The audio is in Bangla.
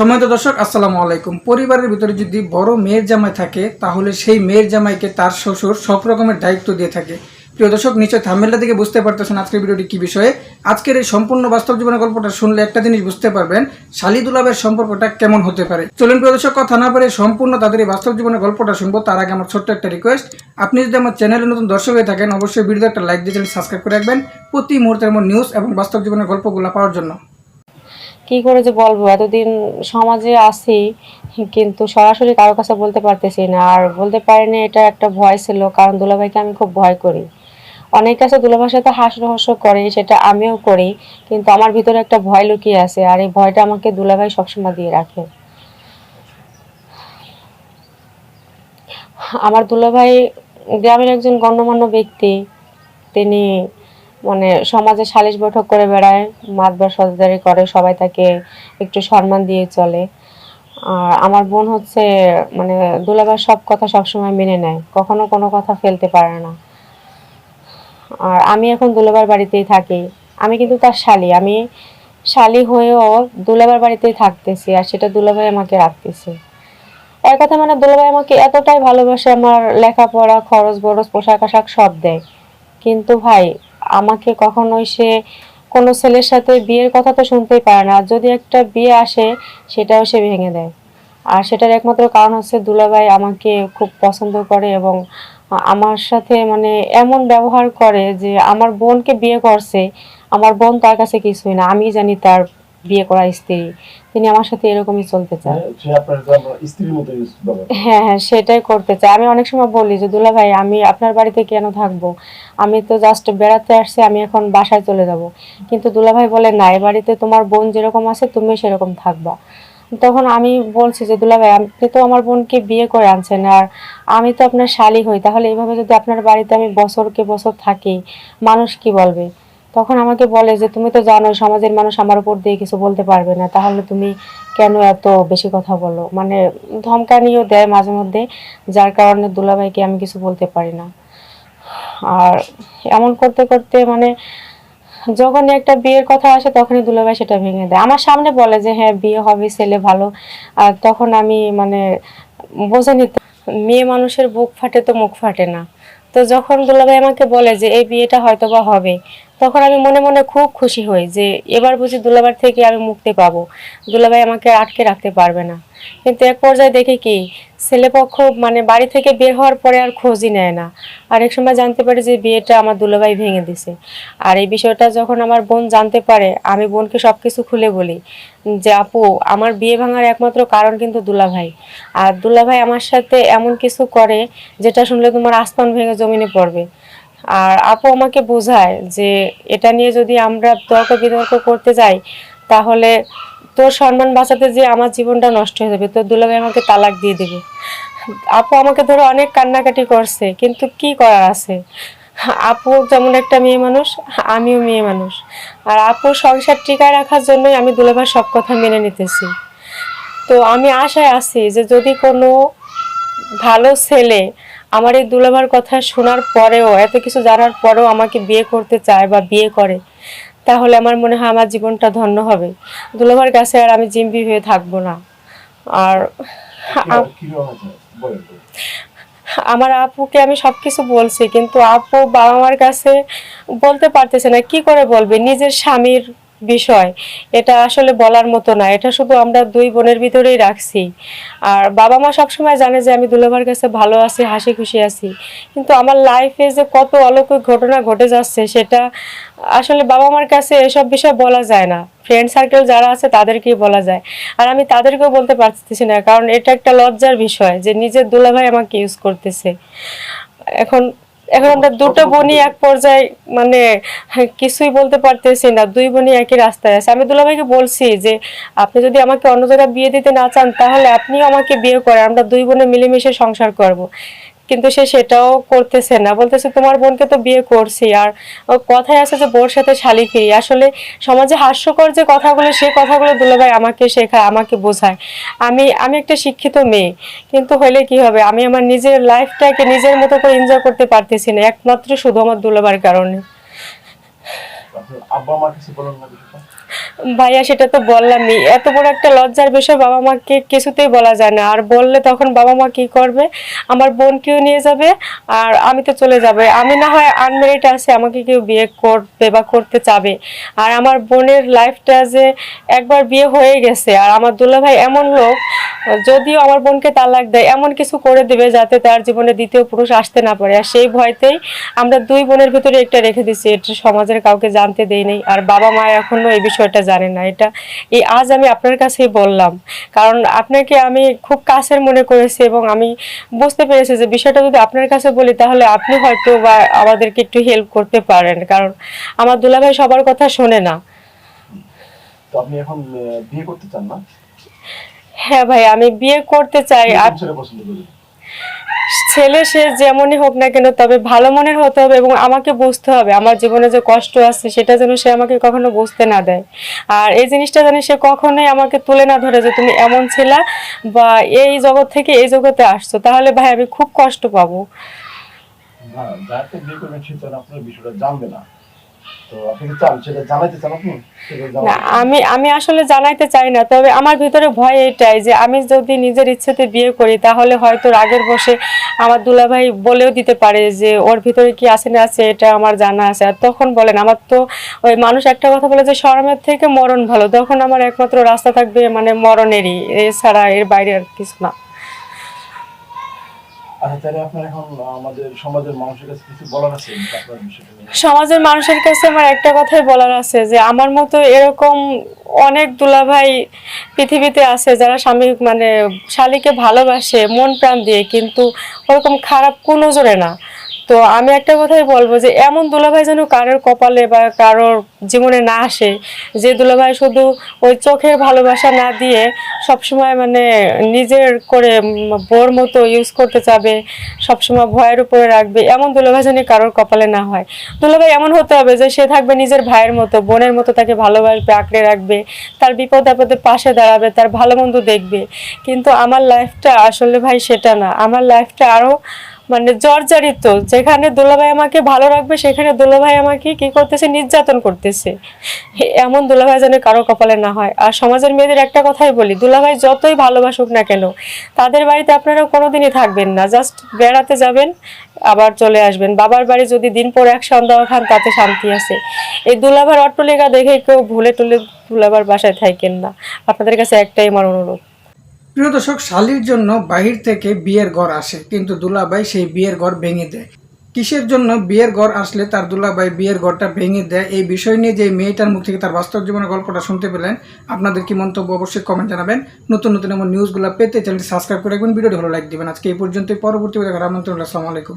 সম্মানিত দর্শক, আসসালামু আলাইকুম। পরিবারের ভিতরে যদি বড় মেয়ের জামাই থাকে, তাহলে সেই মেয়ের জামাইকে তার শ্বশুর সব রকমের দায়িত্ব দিয়ে থাকে। প্রিয় দর্শক নিশ্চয় থামেলটা থেকে বুঝতে পারতেছেন আজকের ভিডিওটি কি বিষয়ে। আজকের এই সম্পূর্ণ বাস্তব জীবনের গল্পটা শুনলে একটা জিনিস বুঝতে পারবেন, শালিদুলাবের সম্পর্কটা কেমন হতে পারে। চলুন প্রিয় দর্শক, কথা না পারে সম্পূর্ণ তাদের এই বাস্তব জীবনের গল্পটা শুনব। তার আগে আমার ছোট্ট একটা রিকোয়েস্ট আপনি যদি আমার চ্যানেলে নতুন দর্শক হয়ে থাকেন, অবশ্যই ভিডিওতে একটা লাইক দিয়ে চ্যানেল সাবস্ক্রাইব করে রাখবেন। প্রতি মুহূর্তের এমন নিউজ এবং বাস্তব জীবনের গল্পগুলো পাওয়ার জন্য। কি করে যে বলব? এতদিন সমাজে আছি, কিন্তু সরাসরি কারও কাছে বলতে পারতেছি না। আর বলতে পারিনি, এটা একটা ভয় ছিল, কারণ দুলাভাইকে আমি খুব ভয় করি। অনেক কাছে দুলাভাইয়ের সাথে হাস রহস্য করে, সেটা আমিও করি, কিন্তু আমার ভিতরে একটা ভয় লুকিয়ে আছে, আর এই ভয়টা আমাকে দুলাভাই সবসময় দিয়ে রাখে। আমার দুলাভাই গ্রামের একজন গণ্যমান্য ব্যক্তি, তিনি মানে সমাজে সালিশ বৈঠক করে বেড়ায়, মাতবার সদাদারি করে, সবাই তাকে একটু সম্মান দিয়ে চলে। আর আমার বোন হচ্ছে মানে দুলাবার সব কথা সবসময় মেনে নেয়, কখনো কোনো কথা ফেলতে পারে না। আর আমি এখন দুলাবার বাড়িতেই থাকি। আমি কিন্তু তার শালি, আমি শালি হয়েও দুলাবার বাড়িতেই থাকতেছি, আর সেটা দুলাভাই আমাকে রাখতেছে। এক কথা মানে দুলাভাই আমাকে এতটাই ভালোবাসে, আমার লেখাপড়া খরচ বরচ পোশাক আশাক সব দেয়। কিন্তু ভাই আমাকে কখনোই সে কোনো ছেলের সাথে বিয়ের কথা তো শুনতেই পারে না। যদি একটা বিয়ে আসে, সেটাও সে ভেঙে দেয়। আর সেটার একমাত্র কারণ হচ্ছে দুলাভাই আমাকে খুব পছন্দ করে এবং আমার সাথে মানে এমন ব্যবহার করে যে আমার বোনকে বিয়ে করছে, আমার বোন তার কাছে কিছুই না। আমি জানি তার বিয়ে করা স্ত্রী তিনি আমার সাথে এরকমই চলতে ব্যবহার করে। হ্যাঁ হ্যাঁ সেটাই করতে চাই। আমি অনেক সময় বলি যে দুলা ভাই আমি আপনার বাড়িতে কেন থাকব? আমি তো জাস্ট বেড়াতে আসছি আমি এখন বাসায় চলে যাব। কিন্তু দুলা ভাই বলে না এ বাড়িতে তোমার বোন যেরকম আছে তুমি সেরকম থাকবা। তখন আমি বলছি যে দুলা ভাই আপনি তো আমার বোনকে বিয়ে করে আনছেন আর আমি তো আপনার শালি হই। তাহলে এইভাবে যদি আপনার বাড়িতে আমি বছরকে বছর থাকি মানুষ কি বলবে? তখন আমাকে বলে যে, তুমি তো জানো, সমাজের মানুষ আমার উপর দিয়ে কিছু বলতে পারবে না। তাহলে তুমি কেন এত বেশি কথা বলো? মানে ধমকানিও দেয় মাঝে মধ্যে, যার কারণে দুলাভাইকে আমি কিছু বলতে পারি না। আর এমন করতে করতে মানে যখনই একটা বিয়ের কথা আসে, তখনই দুলাভাই সেটা ভেঙে দেয়। আমার সামনে বলে যে হ্যাঁ বিয়ে হবে, ছেলে ভালো। আর তখন আমি মানে বোঝে নিতে, মেয়ে মানুষের বুক ফাটে তো মুখ ফাটে না। তো যখন দুলাভাই আমাকে বলে যে, এই বিয়েটা হয়তো বা হবে তখন আমি মনে মনে খুব খুশি হই যে এবার বুঝি দুলাভাই থেকে আমি মুক্তি পাবো। দুলাভাই আমাকে আটকে রাখতে পারবে না। কিন্তু এক পর্যায়ে দেখি কি ছেলেপক্ষ মানে বাড়ি থেকে বের হওয়ার পরে আর খোঁজই নেয় না। আর এক সময় জানতে পারি যে বিয়েটা আমার দুলাভাই ভেঙে দিছে। আর এই বিষয়টা যখন আমার বোন জানতে পারে, আমি বোনকে সব কিছু খুলে বলি যে, আপু, আমার বিয়ে ভাঙার একমাত্র কারণ কিন্তু দুলাভাই। আর দুলাভাই আমার সাথে এমন কিছু করে যেটা শুনলে তোমার আসমান ভেঙে জমিনে পড়বে। আর আপু আমাকে বোঝায় যে এটা নিয়ে যদি আমরা তর্ক বিতর্ক করতে যাই, তাহলে তোর সম্মান বাঁচাতে যে আমার জীবনটা নষ্ট হয়ে যাবে, তোর দুলাভাই আমাকে তালাক দিয়ে দেবে। আপু আমাকে ধরে অনেক কান্নাকাটি করছে, কিন্তু কি করার আছে? আপু যেমন একটা মেয়ে মানুষ, আমিও মেয়ে মানুষ। আর আপুর সংসার টিকায় রাখার জন্যই আমি দুলাভাই সব কথা মেনে নিতেছি। তো আমি আশায় আছি যে যদি কোনো ভালো ছেলে আমার এই দুলাভার কথা শোনার পরেও এত কিছু জানার পরেও আমাকে বিয়ে করতে চায় বা বিয়ে করে তাহলে আমার মনে হয় আমার জীবনটা ধন্য হবে। দুলাভার কাছে আর আমি জিম্বি হয়ে থাকব না। আর। আমার আপুকে আমি সব কিছু বলছি কিন্তু আপু বাবা মার কাছে বলতে পারতেছে না কি করে বলবে? নিজের স্বামীর বিষয়। এটা আসলে বলার মতো না। এটা শুধু আমরা দুই বোনের ভিতরেই রাখছি। আর বাবা মা সবসময় জানে যে আমি দুলাভার কাছে ভালো আছি হাসি খুশি আছি। কিন্তু আমার লাইফে যে কত অলৌকিক ঘটনা ঘটে যাচ্ছে, সেটা আসলে বাবা মার কাছে এসব বিষয় বলা যায় না। ফ্রেন্ড সার্কেল যারা আছে, তাদেরকেই বলা যায়। আর আমি তাদেরকেও বলতে পারতেছি না, কারণ এটা একটা লজ্জার বিষয় যে নিজের দুলাভাই আমাকে ইউজ করতেছে। এখন এখন আমরা দুটো বোনই এক পর্যায়ে মানে কিছুই বলতে পারতেছি না। দুই বোনই একই রাস্তায় আছে। আমি দুলাভাইকে বলছি যে আপনি যদি আমাকে অন্য জায়গায় বিয়ে দিতে না চান তাহলে আপনিও আমাকে বিয়ে করেন। আমরা দুই বোনে মিলেমিশে সংসার করব। কিন্তু সে সেটাও করতেছে না। বলতেছে, তোমার বোনকে তো বিয়ে করছি আর কথায় আছে যে বোর সাথে শালি ফিরি। আসলে সমাজে হাস্যকর যে কথাগুলো, সে কথাগুলো দুলাভাই আমাকে শেখায়, আমাকে বোঝায়। আমি আমি একটা শিক্ষিত মেয়ে, কিন্তু হলে কি হবে? আমি আমার নিজের লাইফটাকে নিজের মতো করে এনজয় করতে পারতেছি না, একমাত্র শুধু আমার দুলাবার কারণে। আব্বা মার কাছে বলেন না ভাইয়া, সেটা তো বললামই। এত বড় একটা লজ্জার বিষয়, বাবা মাকে কিছুতেই বলা যায় না। আর বললে তখন বাবা মা কি করবে? আমার বোনকেও নিয়ে যাবে, আর আমি তো চলে যাবে। আমি না হয় আনমেরিট আছে, আমাকে কেউ বিয়ে করবে বা করতে চাবে। আর আমার বোনের লাইফটা যে একবার বিয়ে হয়ে গেছে, আর আমার দুল্লা ভাই এমন লোক, যদিও আমার বোনকে তালাক দেয়, এমন কিছু করে দেবে যাতে তার জীবনে দ্বিতীয় পুরুষ আসতে না পারে। আর সেই ভয়তেই আমরা দুই বোনের ভিতরে একটা রেখে দিচ্ছি এটা সমাজের কাউকে জানতে দেই নেই। আর বাবা মা এখনও এই বিষয়টা জানে না। এটা এই আজ আমি আপনার কাছেই বললাম। কারণ আপনাকে আমি খুব কাছের মনে করেছি এবং আমি বুঝতে পেরেছি যে বিষয়টা যদি আপনার কাছে বলি তাহলে আপনি হয়তো বা আমাদেরকে একটু হেল্প করতে পারেন। কারণ আমার দুলাভাই সবার কথা শোনে না। তো আপনি এখন বিয়ে করতে চান না? হ্যাঁ ভাই আমি বিয়ে করতে চাই। পছন্দ ছেলে সে যেমনই হোক না কেন, তবে ভালো মনের হতে হবে এবং আমাকে বুঝতে হবে। আমার জীবনে যে কষ্ট আছে, সেটা যেন সে আমাকে কখনো বুঝতে না দেয়। আর এই জিনিসটা যেন সে কখনোই আমাকে তুলে না ধরে যে তুমি এমন ছিলা বা এই জগৎ থেকে এই জগতে আসছো। তাহলে ভাই, আমি খুব কষ্ট পাবো। না বিষয়টা জানবে না। আমি আমি আসলে জানাইতে চাই না, তবে আমার ভিতরে ভয় এটাই যে আমি যদি নিজের ইচ্ছেতে বিয়ে করি, তাহলে হয়তো রাগের বসে আমার দুলাভাই বলেও দিতে পারে যে, ওর ভিতরে কি আছে না আছে, এটা আমার জানা আছে। আর তখন বলেন, আমার তো ওই মানুষ একটা কথা বলে যে, শরমের থেকে মরণ ভালো। তখন আমার একমাত্র রাস্তা থাকবে মানে মরণেরই, এছাড়া এর বাইরে আর কিছু না। আচ্ছা? সমাজের মানুষের কাছে আমার একটা কথাই বলার আছে যে, আমার মতো এরকম অনেক দুলাভাই পৃথিবীতে আছে যারা স্বামী মানে শালিকে ভালোবাসে, মন প্রাণ দিয়ে, কিন্তু ওরকম খারাপ কোনো জোরে না তো আমি একটা কথাই বলব যে, এমন দুলাভাই যেন কারোর কপালে বা কারোর জীবনে না আসে, যে দুলাভাই শুধু ওই চোখের ভালোবাসা না দিয়ে সবসময় মানে নিজের করে বোর মতো ইউজ করতে চাবে, সবসময় ভয়ের উপরে রাখবে, এমন দুলাভাই যেন কারোর কপালে না হয়। দুলাভাই এমন হতে হবে যে, সে থাকবে নিজের ভাইয়ের মতো, বোনের মতো তাকে ভালোবাসবে, আঁকড়ে রাখবে, তার বিপদ আপদে পাশে দাঁড়াবে, তার ভালো মন্দ দেখবে। কিন্তু আমার লাইফটা আসলে ভাই সেটা না, আমার লাইফটা আরও মানে জর্জরিত, যেখানে দুলাভাই আমাকে ভালো রাখবে, সেখানে দুলাভাই আমাকে কি করতেছে? নির্যাতন করতেছে। এমন দুলাভাই যেন কারও কপালে না হয়। আর সমাজের মেয়েদের একটা কথাই বলি, দুলাভাই যতই ভালোবাসুক না কেন, তাদের বাড়িতে আপনারা কোনোদিনই থাকবেন না। জাস্ট বেড়াতে যাবেন, আবার চলে আসবেন। বাবার বাড়ি যদি দিন পর এক সন্ধ্যা খান তাতে শান্তি আছে। এই দুলাভার অট্টলিকা দেখে কেউ ভুলে টুলে দুলাভার বাসায় থাকেন না। আপনাদের কাছে একটাই আমার অনুরোধ। প্রিয় দর্শক, শালির জন্য বাহির থেকে বিয়ের ঘর আসে, কিন্তু দুলাভাই সেই বিয়ের ঘর ভেঙে দেয়। কিসের জন্য বিয়ের ঘর আসলে তার দুলাভাই বিয়ের ঘরটা ভেঙে দেয়? এই বিষয় নিয়ে যে মেয়েটার মুখ থেকে তার বাস্তব জীবনের গল্পটা শুনতে পেলেন, আপনাদের কি মন্তব্য অবশ্যই কমেন্ট জানাবেন। নতুন নতুন এমন নিউজগুলো পেতে চ্যানেলটি সাবস্ক্রাইব করে রাখবেন, ভিডিওটি ভালো লাইক দেবেন। আজকে এই পর্যন্তই, পরবর্তী আমন্ত্রণ। আসসালামু আলাইকুম।